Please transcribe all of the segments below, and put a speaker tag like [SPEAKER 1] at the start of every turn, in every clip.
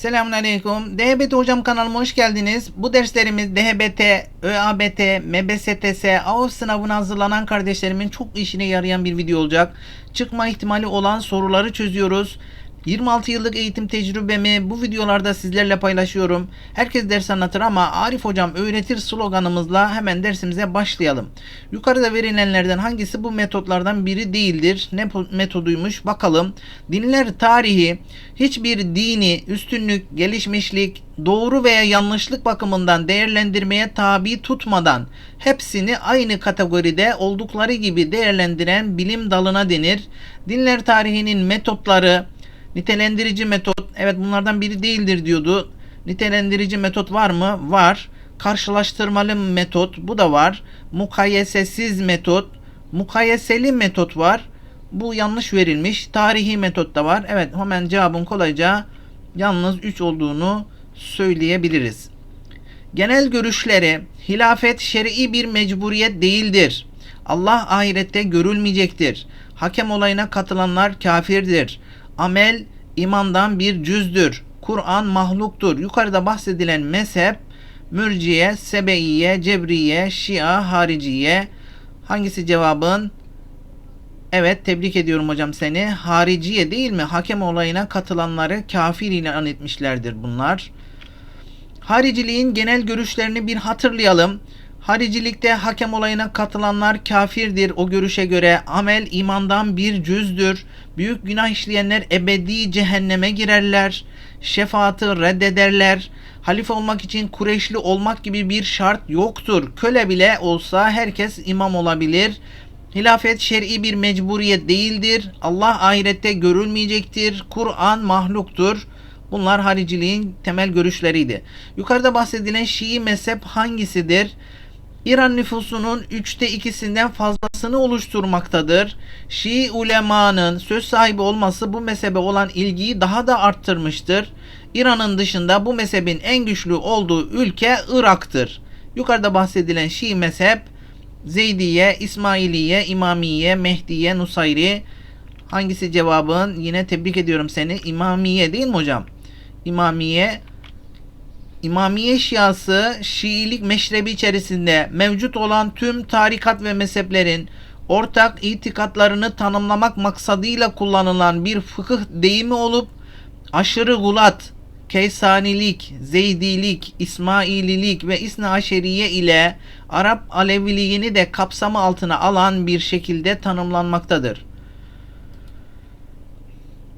[SPEAKER 1] Selamünaleyküm. DHBT Hocam kanalıma hoş geldiniz. Bu derslerimiz DHBT, ÖABT, MBSTS, AOF sınavına hazırlanan kardeşlerimin çok işine yarayan bir video olacak. Çıkma ihtimali olan soruları çözüyoruz. 26 yıllık eğitim tecrübemi bu videolarda sizlerle paylaşıyorum. Herkes ders anlatır ama Arif hocam öğretir sloganımızla hemen dersimize başlayalım. Yukarıda verilenlerden hangisi bu metotlardan biri değildir? Ne metoduymuş bakalım. Dinler tarihi hiçbir dini üstünlük, gelişmişlik, doğru veya yanlışlık bakımından değerlendirmeye tabi tutmadan hepsini aynı kategoride oldukları gibi değerlendiren bilim dalına denir. Dinler tarihinin metotları, Nitelendirici metot evet bunlardan biri değildir diyordu. Nitelendirici metot var mı? Var. Karşılaştırmalı metot bu da var. Mukayesesiz metot, mukayeseli metot var. Bu yanlış verilmiş. Tarihi metot da var. Evet hemen cevabın kolayca yalnız 3 olduğunu söyleyebiliriz. Genel görüşleri hilafet şer'i bir mecburiyet değildir. Allah ahirette görülmeyecektir. Hakem olayına katılanlar kafirdir. Amel imandan bir cüzdür. Kur'an mahluktur. Yukarıda bahsedilen mezhep mürciye, sebeiye, cebriye, şia, hariciye. Hangisi cevabın? Evet tebrik ediyorum hocam seni. Hariciye değil mi? Hakem olayına katılanları kafir ilan etmişlerdir bunlar. Hariciliğin genel görüşlerini bir hatırlayalım. Haricilikte hakem olayına katılanlar kafirdir. O görüşe göre amel imandan bir cüzdür. Büyük günah işleyenler ebedi cehenneme girerler. Şefaatı reddederler. Halife olmak için Kureyşli olmak gibi bir şart yoktur. Köle bile olsa herkes imam olabilir. Hilafet şer'i bir mecburiyet değildir. Allah ahirette görülmeyecektir. Kur'an mahluktur. Bunlar hariciliğin temel görüşleriydi. Yukarıda bahsedilen Şii mezhep hangisidir? İran nüfusunun üçte ikisinden fazlasını oluşturmaktadır. Şii ulemanın söz sahibi olması bu mezhebe olan ilgiyi daha da arttırmıştır. İran'ın dışında bu mezhebin en güçlü olduğu ülke Irak'tır. Yukarıda bahsedilen Şii mezhep Zeydiye, İsmailiye, İmamiye, Mehdiye, Nusayri. Hangisi cevabın? Yine tebrik ediyorum seni. İmamiye değil mi hocam? İmamiye İmamiye Şiası Şiilik meşrebi içerisinde mevcut olan tüm tarikat ve mezheplerin ortak itikatlarını tanımlamak maksadıyla kullanılan bir fıkıh deyimi olup aşırı gulat, Keysanilik, Zeydilik, İsmaililik ve İsna Aşeriye ile Arap Aleviliğini de kapsamı altına alan bir şekilde tanımlanmaktadır.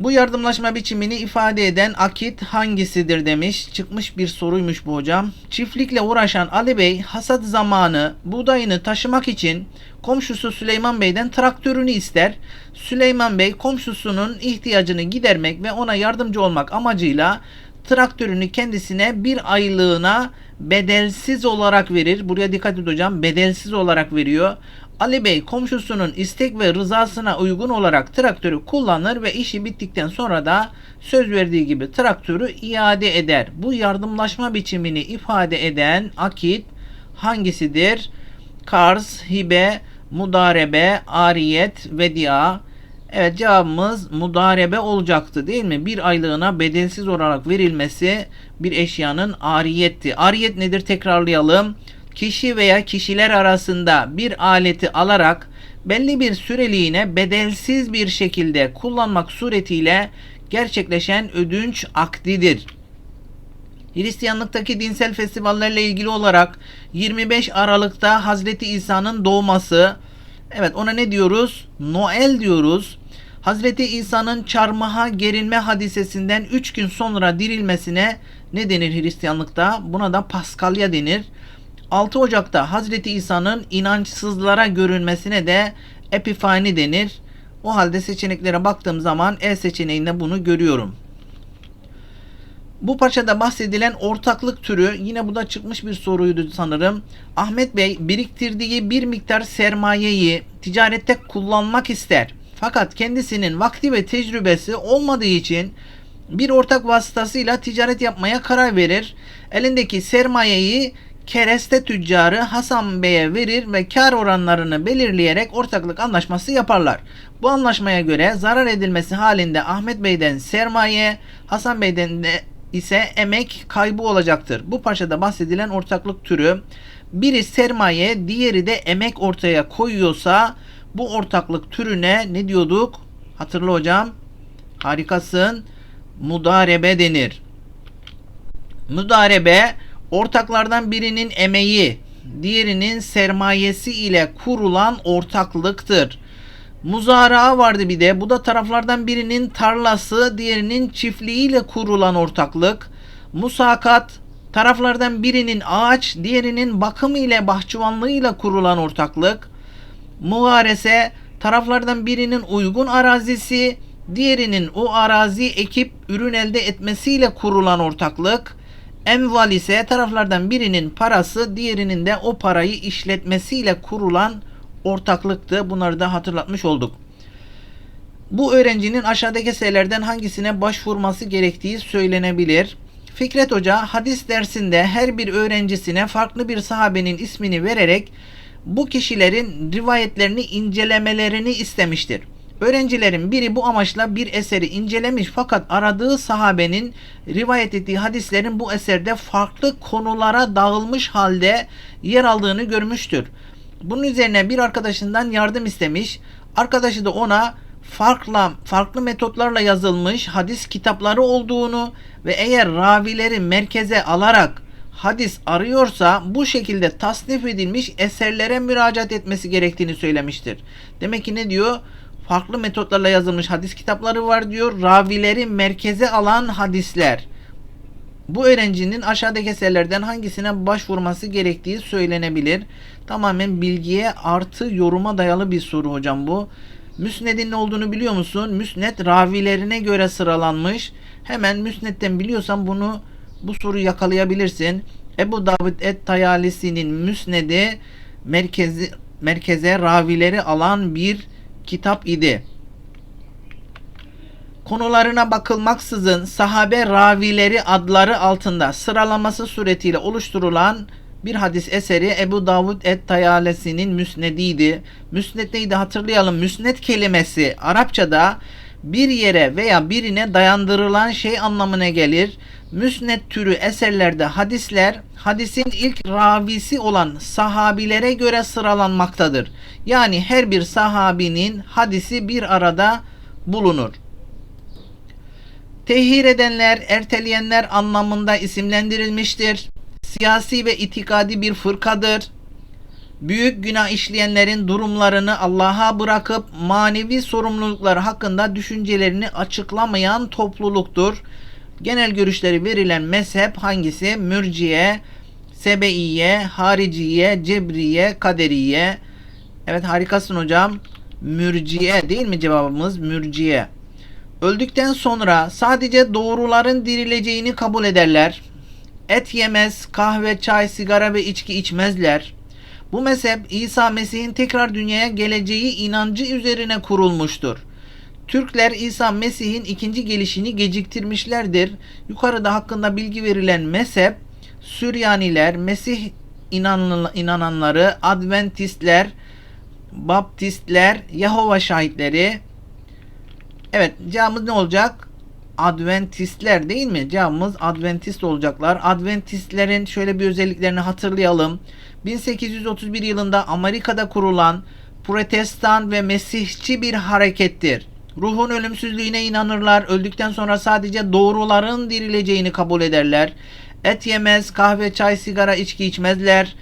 [SPEAKER 1] Bu yardımlaşma biçimini ifade eden akit hangisidir demiş. Çıkmış bir soruymuş bu hocam. Çiftlikle uğraşan Ali Bey hasat zamanı buğdayını taşımak için komşusu Süleyman Bey'den traktörünü ister. Süleyman Bey komşusunun ihtiyacını gidermek ve ona yardımcı olmak amacıyla traktörünü kendisine bir aylığına bedelsiz olarak verir. Buraya dikkat et hocam. Bedelsiz olarak veriyor. Ali Bey komşusunun istek ve rızasına uygun olarak traktörü kullanır ve işi bittikten sonra da söz verdiği gibi traktörü iade eder. Bu yardımlaşma biçimini ifade eden akit hangisidir? Kars, hibe, mudarebe, ariyet, vedia. Evet cevabımız mudarebe olacaktı değil mi? Bir aylığına bedelsiz olarak verilmesi bir eşyanın ariyetti. Ariyet nedir tekrarlayalım kişi veya kişiler arasında bir aleti alarak belli bir süreliğine bedelsiz bir şekilde kullanmak suretiyle gerçekleşen ödünç akdidir. Hristiyanlıktaki dinsel festivallerle ilgili olarak 25 Aralık'ta Hazreti İsa'nın doğması, evet ona ne diyoruz? Noel diyoruz. Hazreti İsa'nın çarmıha gerilme hadisesinden 3 gün sonra dirilmesine ne denir Hristiyanlıkta? Buna da Paskalya denir. 6 Ocak'ta Hazreti İsa'nın inançsızlara görünmesine de Epifani denir. O halde seçeneklere baktığım zaman E seçeneğinde bunu görüyorum. Bu parçada bahsedilen ortaklık türü yine bu da çıkmış bir soruydu sanırım. Ahmet Bey biriktirdiği bir miktar sermayeyi ticarette kullanmak ister. Fakat kendisinin vakti ve tecrübesi olmadığı için bir ortak vasıtasıyla ticaret yapmaya karar verir. Elindeki sermayeyi kereste tüccarı Hasan Bey'e verir ve kar oranlarını belirleyerek ortaklık anlaşması yaparlar. Bu anlaşmaya göre zarar edilmesi halinde Ahmet Bey'den sermaye, Hasan Bey'den de ise emek kaybı olacaktır. Bu parçada bahsedilen ortaklık türü biri sermaye, diğeri de emek ortaya koyuyorsa bu ortaklık türüne ne diyorduk? Hatırla hocam. Harikasın. Mudarebe denir. Mudarebe ortaklardan birinin emeği, diğerinin sermayesi ile kurulan ortaklıktır. Muzara vardı bir de. Bu da taraflardan birinin tarlası, diğerinin çiftliğiyle kurulan ortaklık. Musakat taraflardan birinin ağaç, diğerinin bakımı ile bahçıvanlığıyla kurulan ortaklık. Muharese taraflardan birinin uygun arazisi, diğerinin o arazi ekip ürün elde etmesiyle kurulan ortaklık. Emval ise taraflardan birinin parası, diğerinin de o parayı işletmesiyle kurulan ortaklıktı. Bunları da hatırlatmış olduk. Bu öğrencinin aşağıdaki eserlerden hangisine başvurması gerektiği söylenebilir. Fikret Hoca hadis dersinde her bir öğrencisine farklı bir sahabenin ismini vererek bu kişilerin rivayetlerini incelemelerini istemiştir. Öğrencilerin biri bu amaçla bir eseri incelemiş fakat aradığı sahabenin rivayet ettiği hadislerin bu eserde farklı konulara dağılmış halde yer aldığını görmüştür. Bunun üzerine bir arkadaşından yardım istemiş. Arkadaşı da ona farklı farklı metotlarla yazılmış hadis kitapları olduğunu ve eğer ravileri merkeze alarak hadis arıyorsa bu şekilde tasnif edilmiş eserlere müracaat etmesi gerektiğini söylemiştir. Demek ki ne diyor? Farklı metotlarla yazılmış hadis kitapları var diyor. Ravileri merkeze alan hadisler. Bu öğrencinin aşağıdaki eserlerden hangisine başvurması gerektiği söylenebilir. Tamamen bilgiye artı yoruma dayalı bir soru hocam bu. Müsned'in ne olduğunu biliyor musun? Müsned ravilerine göre sıralanmış. Hemen Müsned'den biliyorsan bunu bu soruyu yakalayabilirsin. Ebu Davud et-Tayalisi'nin Müsned'i merkezi, merkeze ravileri alan bir kitap idi. Konularına bakılmaksızın sahabe ravileri adları altında sıralaması suretiyle oluşturulan bir hadis eseri Ebu Davud et-Tayalesi'nin müsnediydi. Müsned neydi hatırlayalım. Müsned kelimesi Arapçada bir yere veya birine dayandırılan şey anlamına gelir. Müsned türü eserlerde hadisler hadisin ilk ravisi olan sahabilere göre sıralanmaktadır. Yani her bir sahabinin hadisi bir arada bulunur. Tehir edenler, erteleyenler anlamında isimlendirilmiştir. Siyasi ve itikadi bir fırkadır. Büyük günah işleyenlerin durumlarını Allah'a bırakıp manevi sorumluluklar hakkında düşüncelerini açıklamayan topluluktur. Genel görüşleri verilen mezhep hangisi? Mürciye, Sebeiye, Hariciye, Cebriye, Kaderiye. Evet harikasın hocam. Mürciye değil mi cevabımız? Mürciye. Öldükten sonra sadece doğruların dirileceğini kabul ederler. Et yemez, kahve, çay, sigara ve içki içmezler. Bu mezhep İsa Mesih'in tekrar dünyaya geleceği inancı üzerine kurulmuştur. Türkler İsa Mesih'in ikinci gelişini geciktirmişlerdir. Yukarıda hakkında bilgi verilen mezhep Süryaniler, Mesih inananları, Adventistler, Baptistler, Yahova şahitleri. Evet cevabımız ne olacak? Adventistler değil mi? Cevabımız Adventist olacaklar. Adventistlerin şöyle bir özelliklerini hatırlayalım. 1831 yılında Amerika'da kurulan protestan ve mesihçi bir harekettir. Ruhun ölümsüzlüğüne inanırlar. Öldükten sonra sadece doğruların dirileceğini kabul ederler. Et yemez, kahve, çay, sigara, içki içmezler.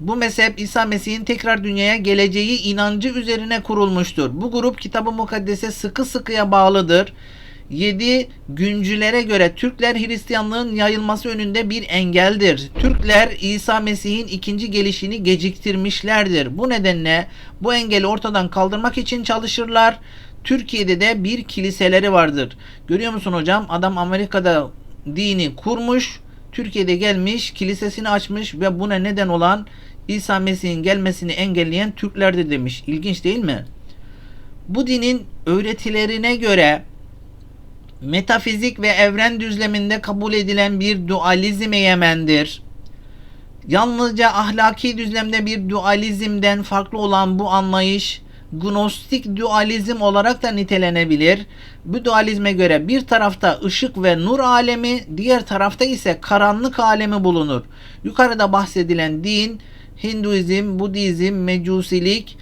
[SPEAKER 1] Bu mezhep İsa Mesih'in tekrar dünyaya geleceği inancı üzerine kurulmuştur. Bu grup kitabı mukaddese sıkı sıkıya bağlıdır. 7 güncülere göre Türkler Hristiyanlığın yayılması önünde bir engeldir. Türkler İsa Mesih'in ikinci gelişini geciktirmişlerdir. Bu nedenle bu engeli ortadan kaldırmak için çalışırlar. Türkiye'de de bir kiliseleri vardır. Görüyor musun hocam? Adam Amerika'da dini kurmuş. Türkiye'de gelmiş, kilisesini açmış ve buna neden olan İsa Mesih'in gelmesini engelleyen Türklerdir demiş. İlginç değil mi? Bu dinin öğretilerine göre metafizik ve evren düzleminde kabul edilen bir dualizm egemendir. Yalnızca ahlaki düzlemde bir dualizmden farklı olan bu anlayış gnostik dualizm olarak da nitelenebilir. Bu dualizme göre bir tarafta ışık ve nur alemi, diğer tarafta ise karanlık alemi bulunur. Yukarıda bahsedilen din Hinduizm, Budizm, Mecusilik,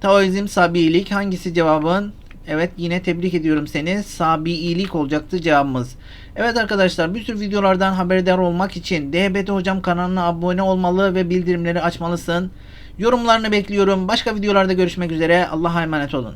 [SPEAKER 1] Taoizm, Sabiilik hangisi cevabın? Evet yine tebrik ediyorum seni. Sabiilik olacaktı cevabımız. Evet arkadaşlar bir tür videolardan haberdar olmak için DHBT Hocam kanalına abone olmalı ve bildirimleri açmalısın. Yorumlarını bekliyorum. Başka videolarda görüşmek üzere. Allah'a emanet olun.